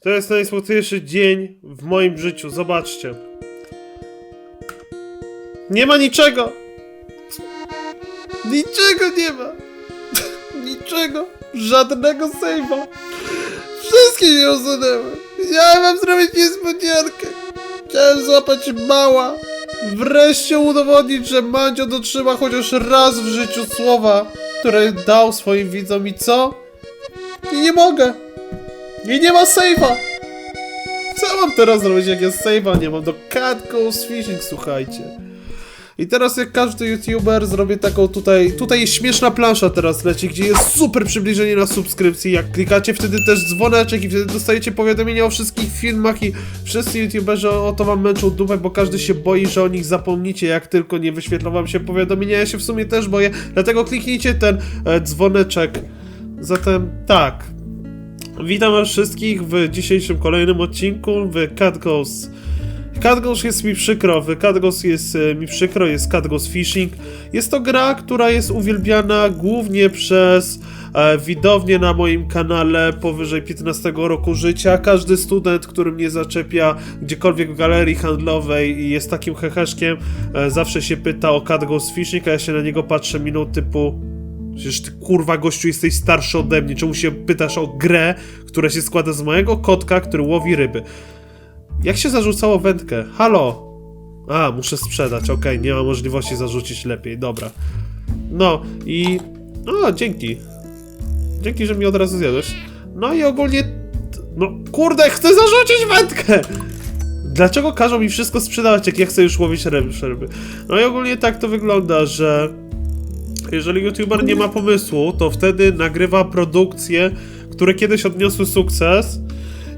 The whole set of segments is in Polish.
To jest najsmutniejszy dzień w moim życiu, zobaczcie. Nie ma niczego! Niczego nie ma! Niczego! Żadnego save'a! Wszystkie się usunęły! Ja mam zrobić niespodziankę! Chciałem złapać mała! Wreszcie udowodnić, że Mandzio dotrzyma chociaż raz w życiu słowa, które dał swoim widzom i co? I nie mogę! I nie ma save'a! Co mam teraz zrobić, jak jest save'a nie mam? Do Cat Goes Fishing, słuchajcie. I teraz jak każdy youtuber zrobię taką tutaj, tutaj jest śmieszna plansza teraz leci, gdzie jest super przybliżenie na subskrypcji, jak klikacie wtedy też dzwoneczek i wtedy dostajecie powiadomienia o wszystkich filmach i wszyscy youtuberzy o to wam męczą dupę, bo każdy się boi, że o nich zapomnicie, jak tylko nie wyświetlą wam się powiadomienia, ja się w sumie też boję, dlatego kliknijcie ten e, dzwoneczek. Zatem tak, Witam was wszystkich w dzisiejszym kolejnym odcinku w Cat Goes. Cat Goes jest mi przykro, w Cat Goes jest e, mi przykro, jest Cat Goes Fishing. Jest to gra, która jest uwielbiana głównie przez e, widownię na moim kanale powyżej 15 roku życia. Każdy student, który mnie zaczepia gdziekolwiek w galerii handlowej i jest takim heheszkiem, e, zawsze się pyta o Cat Goes Fishing, a ja się na niego patrzę miną typu Przecież ty kurwa gościu jesteś starszy ode mnie, czemu się pytasz o grę, która się składa z mojego kotka, który łowi ryby? Jak się zarzucało wędkę? Halo? A, muszę sprzedać, okej, nie ma możliwości zarzucić lepiej, dobra. No i... No, dzięki. Dzięki, że mi od razu zjadłeś. No i ogólnie... No kurde, chcę zarzucić wędkę! Dlaczego każą mi wszystko sprzedawać, jak ja chcę już łowić ryby? No i ogólnie tak to wygląda, że jeżeli youtuber nie ma pomysłu, to wtedy nagrywa produkcje, które kiedyś odniosły sukces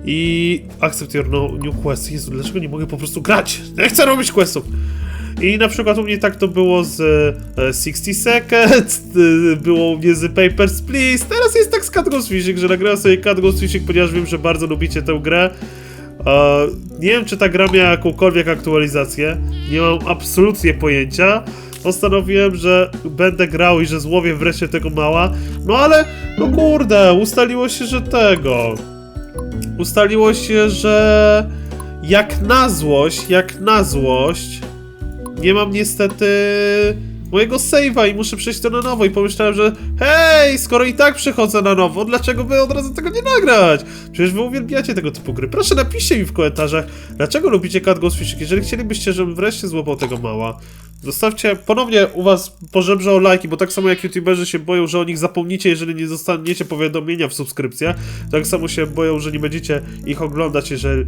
i accept your no, new quest. Jezu, dlaczego nie mogę po prostu grać? Ja chcę robić questów! I na przykład u mnie tak to było z e, 60 Seconds, e, było u mnie z Papers, Please, teraz jest tak z Cat Goes Fishing, że nagrałem sobie Cat Goes Fishing, ponieważ wiem, że bardzo lubicie tę grę. E, nie wiem, czy ta gra miała jakąkolwiek aktualizację, nie mam absolutnie pojęcia. Postanowiłem, że będę grał i że złowię wreszcie tego mała. No ale, no kurde, ustaliło się, że tego. Ustaliło się, że jak na złość, jak na złość, nie mam niestety mojego save'a i muszę przejść to na nowo i pomyślałem, że hej, skoro i tak przechodzę na nowo, dlaczego by od razu tego nie nagrać? Przecież wy uwielbiacie tego typu gry. Proszę napiszcie mi w komentarzach, dlaczego lubicie Cat Ghost Fishing. Jeżeli chcielibyście, żebym wreszcie złapał tego mała, zostawcie, ponownie u was pożebrzę o lajki, bo tak samo jak youtuberzy się boją, że o nich zapomnicie, jeżeli nie zostaniecie powiadomienia w subskrypcjach, tak samo się boją, że nie będziecie ich oglądać, jeżeli,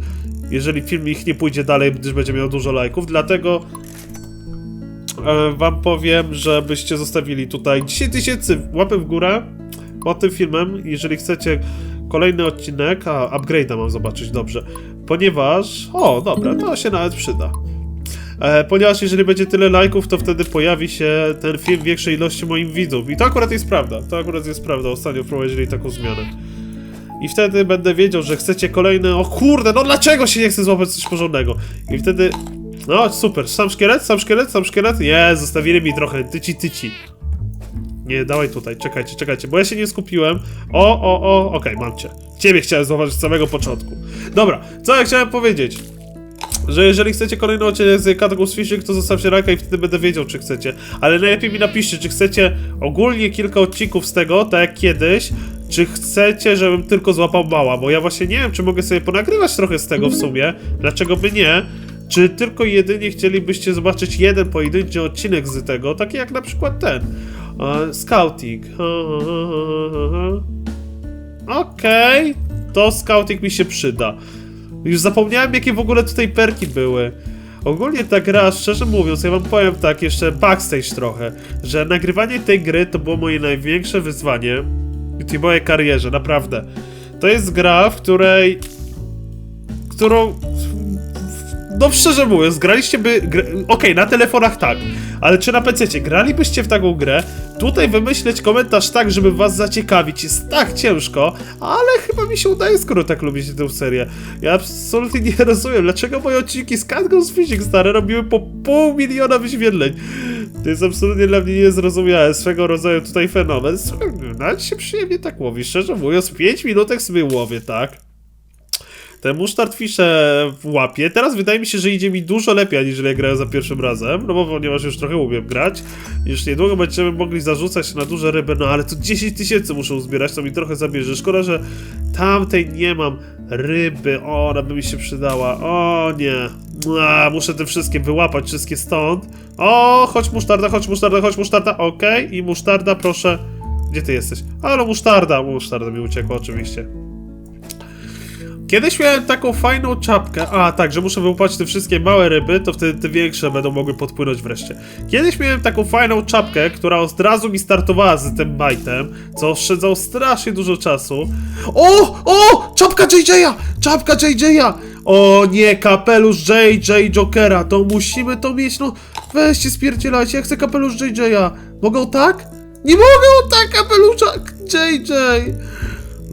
jeżeli film ich nie pójdzie dalej, gdyż będzie miał dużo lajków, dlatego e, wam powiem, żebyście zostawili tutaj 10 tysięcy łapy w górę pod tym filmem, jeżeli chcecie kolejny odcinek, a upgrade'a mam zobaczyć, dobrze, ponieważ, o dobra, to się nawet przyda. E, ponieważ jeżeli będzie tyle lajków, to wtedy pojawi się ten film większej ilości moim widzów. I to akurat jest prawda, to akurat jest prawda, ostatnio wprowadzili taką zmianę. I wtedy będę wiedział, że chcecie kolejne. O kurde, no dlaczego się nie chce złapać coś porządnego? I wtedy. No super, sam szkielet, sam szkielet, sam szkielet. Nie, zostawili mi trochę, tyci, tyci. Nie, dawaj tutaj, czekajcie, czekajcie, bo ja się nie skupiłem. O, o, o, okej, mam cię. Ciebie chciałem zauważyć z samego początku. Dobra, co ja chciałem powiedzieć? Że jeżeli chcecie kolejny odcinek z Catagos Fishing, to zostawcie lajka i wtedy będę wiedział, czy chcecie. Ale najlepiej mi napiszcie, czy chcecie ogólnie kilka odcinków z tego, tak jak kiedyś, czy chcecie, żebym tylko złapał mała, bo ja właśnie nie wiem, czy mogę sobie ponagrywać trochę z tego w sumie, dlaczego by nie, czy tylko jedynie chcielibyście zobaczyć jeden pojedynczy odcinek z tego, taki jak na przykład ten, e, Scouting. Okej, to Scouting mi się przyda. Już zapomniałem, jakie w ogóle tutaj perki były. Ogólnie ta gra, szczerze mówiąc, ja wam powiem tak, jeszcze backstage trochę, że nagrywanie tej gry to było moje największe wyzwanie w tej mojej karierze, naprawdę. To jest gra, w której... którą... No szczerze mówiąc, graliście by... Gr... Okej, na telefonach tak, ale czy na PC gralibyście w taką grę? Tutaj wymyśleć komentarz tak, żeby was zaciekawić jest tak ciężko, ale chyba mi się udaje, skoro tak lubicie tę serię. Ja absolutnie nie rozumiem, dlaczego moje odcinki z Cat Goes Fishing stare robiły po pół miliona wyświetleń. To jest absolutnie dla mnie niezrozumiałe, swego rodzaju tutaj fenomen. Słuchaj, no, nawet się przyjemnie tak łowi, szczerze mówiąc, 5 minutek sobie łowię, tak? Ten musztard fisze łapie. Teraz wydaje mi się, że idzie mi dużo lepiej, aniżeli jak grałem za pierwszym razem, no bo ponieważ już trochę umiem grać. Już niedługo będziemy mogli zarzucać na duże ryby, no ale to 10 tysięcy muszę uzbierać, to mi trochę zabierze. Szkoda, że tamtej nie mam ryby. O, ona by mi się przydała. O nie. A, muszę te wszystkie wyłapać, wszystkie stąd. O, chodź musztarda, chodź musztarda, chodź musztarda. Okej, i musztarda, proszę. Gdzie ty jesteś? Ale musztarda, musztarda mi uciekła oczywiście. Kiedyś miałem taką fajną czapkę. A, tak, że muszę wyłapać te wszystkie małe ryby, to wtedy te większe będą mogły podpłynąć wreszcie. Kiedyś miałem taką fajną czapkę, która od razu mi startowała z tym bajtem, co oszczędzał strasznie dużo czasu. O! O! Czapka JJ'a! Czapka JJ'a! O nie, kapelusz JJ Jokera, to musimy to mieć, no weźcie spierdzielajcie, ja chcę kapelusz JJ'a. Mogą tak? Nie mogą tak kapelusza JJ!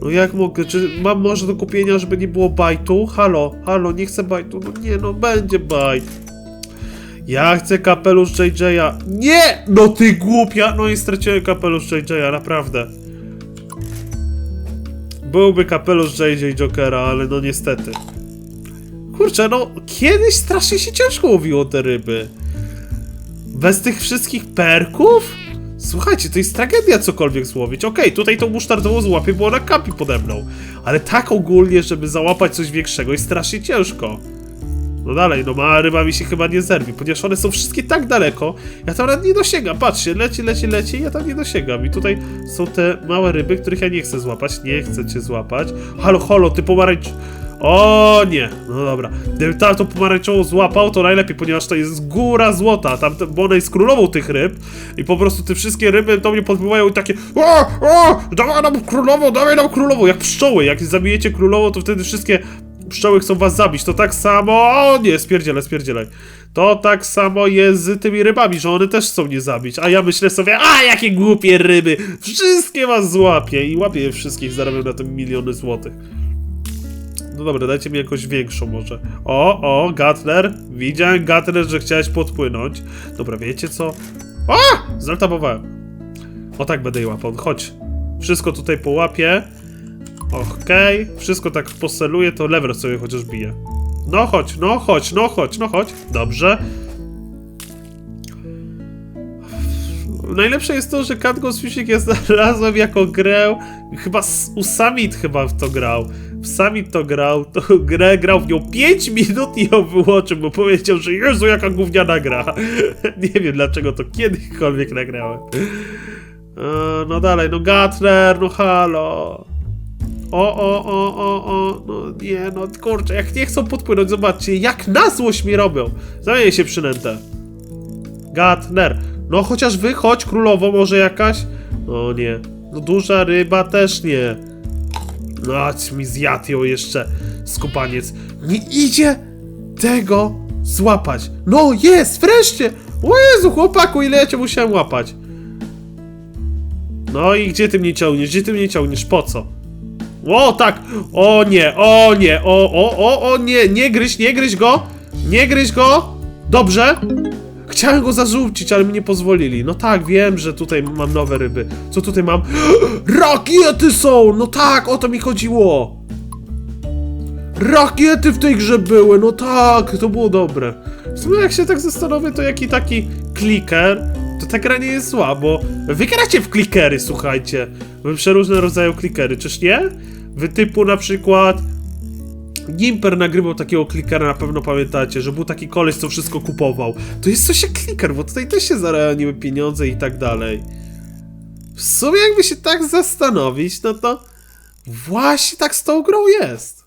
No jak mogę? Czy mam może do kupienia, żeby nie było bajtu? Halo, halo, nie chcę bajtu. No nie, no będzie bajt. Ja chcę kapelusz JJ'a. Nie! No ty głupia! No i straciłem kapelusz JJ'a, naprawdę. Byłby kapelusz JJ Jokera, ale no niestety. Kurczę, no kiedyś strasznie się ciężko łowiło te ryby. Bez tych wszystkich perków? Słuchajcie, to jest tragedia cokolwiek złowić. Okej, tutaj tą musztardową złapię, bo ona kapi pode mną. Ale tak ogólnie, żeby załapać coś większego jest strasznie ciężko. No dalej, no mała ryba mi się chyba nie zerwi, ponieważ one są wszystkie tak daleko, ja tam nawet nie dosięgam. Patrzcie, leci, leci, leci, ja tam nie dosięgam. I tutaj są te małe ryby, których ja nie chcę złapać. Nie chcę cię złapać. Halo, halo, ty pomarańcz... O nie, no dobra. Gdybym tam tą pomarańczową złapał, to najlepiej, ponieważ to jest góra złota, tam, bo ona jest królową tych ryb i po prostu te wszystkie ryby do mnie podpływają i takie o, o, dawaj nam królową, dawaj nam królową, jak pszczoły, jak zabijecie królową, to wtedy wszystkie pszczoły chcą was zabić, to tak samo, o nie, spierdzielaj, spierdzielaj. To tak samo jest z tymi rybami, że one też chcą mnie zabić, a ja myślę sobie, a jakie głupie ryby, wszystkie was złapię i łapię je wszystkich, zarabiam na tym miliony złotych. No dobra, dajcie mi jakąś większą może. O, o, Gatler. Widziałem, Gatler, że chciałeś podpłynąć. Dobra, wiecie co? A! Zaltabowałem. O tak będę je łapał. Chodź. Wszystko tutaj połapię. Okej. Wszystko tak poseluję, to lever sobie chociaż bije. No chodź, no chodź, no chodź, no chodź. Dobrze. Najlepsze jest to, że Cat Ghost Fishing ja znalazłem jako grę, chyba u Summit chyba w to grał. W Summit to grał, to grę grał w nią 5 minut i ją wyłączył, bo powiedział, że Jezu, jaka gówniana gra. Nie wiem dlaczego to kiedykolwiek nagrałem. E, no dalej, no Gatler, no halo. O, o, o, o, o, no nie, no kurczę, jak nie chcą podpłynąć, zobaczcie, jak na złość mi robią. Zamienię się przynętę. Gatner. No chociaż wy, chodź królowo może jakaś? No nie. No duża ryba też nie. Ać mi zjadł ją jeszcze skupaniec. Nie idzie tego złapać. No jest, wreszcie! O Jezu, chłopaku, ile ja cię musiałem łapać. No i gdzie ty mnie ciągniesz? Gdzie ty mnie ciągniesz? Po co? O tak! O nie, o nie, o, o, o, o nie, nie gryź, nie gryź go! Nie gryź go! Dobrze? Chciałem go zarzucić, ale mi nie pozwolili. No tak, wiem, że tutaj mam nowe ryby. Co tutaj mam? Rakiety są! No tak, o to mi chodziło! Rakiety w tej grze były, no tak, to było dobre. W sumie jak się tak zastanowię, to jaki taki kliker, to ta gra nie jest zła, bo wy gracie w klikery, słuchajcie. W przeróżne rodzaje klikery, czyż nie? Wy typu na przykład Gimper nagrywał takiego klikera, na pewno pamiętacie, że był taki koleś, co wszystko kupował. To jest coś jak kliker, bo tutaj też się zarabiają niby pieniądze i tak dalej. W sumie jakby się tak zastanowić, no to właśnie tak z tą grą jest.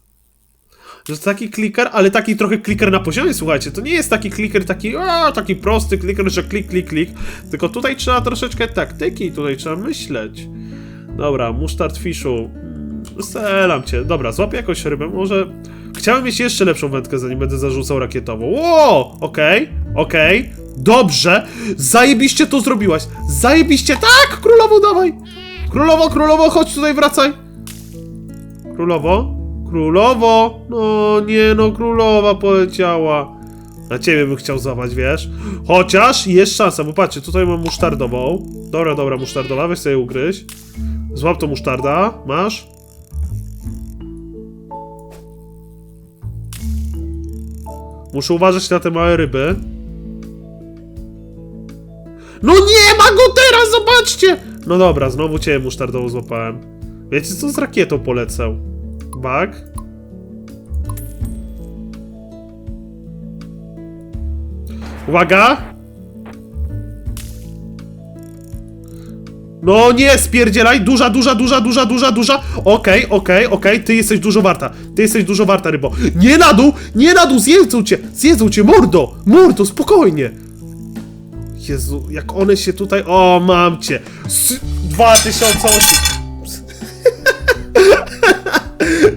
Że taki kliker, ale taki trochę kliker na poziomie, słuchajcie, to nie jest taki kliker taki, a, taki prosty kliker, że klik, klik, klik, tylko tutaj trzeba troszeczkę taktyki, tutaj trzeba myśleć. Dobra, musztard fiszu, selam cię, dobra, złapię jakąś rybę, może... Chciałem mieć jeszcze lepszą wędkę, zanim będę zarzucał rakietową. Ło, okej, okej, dobrze, zajebiście to zrobiłaś, zajebiście, tak, królowo, dawaj, królowo, królowo, chodź tutaj, wracaj. Królowo? Królowo? No nie no, królowa poleciała. Na ciebie bym chciał złapać, wiesz? Chociaż jest szansa, bo patrzcie, tutaj mam musztardową. Dobra, dobra, musztardowa, weź sobie ugryź. Złap to musztarda, masz? Muszę uważać na te małe ryby. No nie ma go teraz, zobaczcie! No dobra, znowu cię musztardową złapałem. Wiecie co, z rakietą polecę. Bak. Uwaga! No nie, spierdzielaj! Duża, duża, duża, duża, duża, duża! Okej, okej, okej, ty jesteś dużo warta. Ty jesteś dużo warta, rybo. Nie na dół! Nie na dół! Zjedzą cię! Zjedzą cię! Mordo! Mordo, spokojnie! Jezu, jak one się tutaj... O, mam cię! S 2008...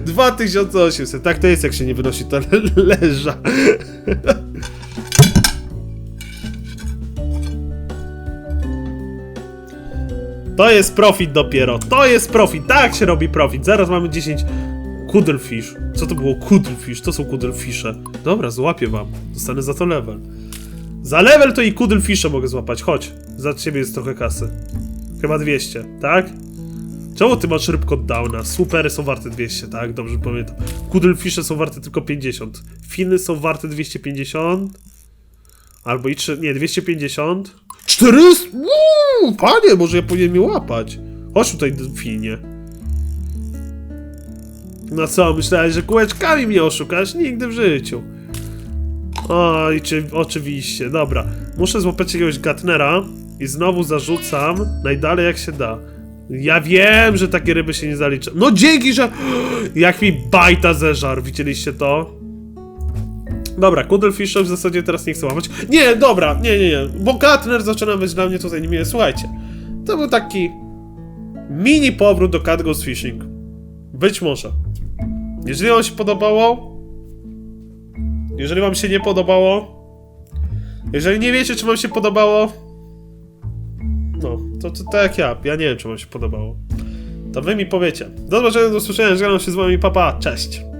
2800, tak to jest jak się nie wynosi to To jest profit dopiero, to jest profit, tak się robi profit. Zaraz mamy 10 Kuddlefish. Co to było Kuddlefish? To są Kuddlefisze. Dobra, złapię wam. Dostanę za to level. Za level to i Kuddlefisze mogę złapać. Chodź, za ciebie jest trochę kasy. Chyba 200, tak? Czemu ty masz rybko downa? Supery są warte 200, tak? Dobrze pamiętam. Kuddlefisze są warte tylko 50. Finy są warte 250. Albo i 3, nie, 250. 400? Uuu, panie, może ja powinien mnie łapać. Chodź tutaj, delfinie. No co, myślałeś, że kółeczkami mnie oszukasz? Nigdy w życiu. Oj, czy, oczywiście, dobra. Muszę złapać jakiegoś Gatnera i znowu zarzucam najdalej jak się da. Ja wiem, że takie ryby się nie zalicza. No dzięki, że... Jak mi bajta zeżar, widzieliście to? Dobra, Kuddlefish w zasadzie teraz nie chcę łapać. Nie, dobra, nie, nie, nie. Bo Gatner zaczyna być dla mnie tutaj niemiły. Słuchajcie, to był taki mini powrót do Cat Goes Fishing. Być może. Jeżeli wam się podobało, jeżeli wam się nie podobało, jeżeli nie wiecie, czy wam się podobało, no, to, to tak jak ja. Ja nie wiem, czy wam się podobało. To wy mi powiecie. Do zobaczenia, do usłyszenia, żegnam się z wami, papa, cześć!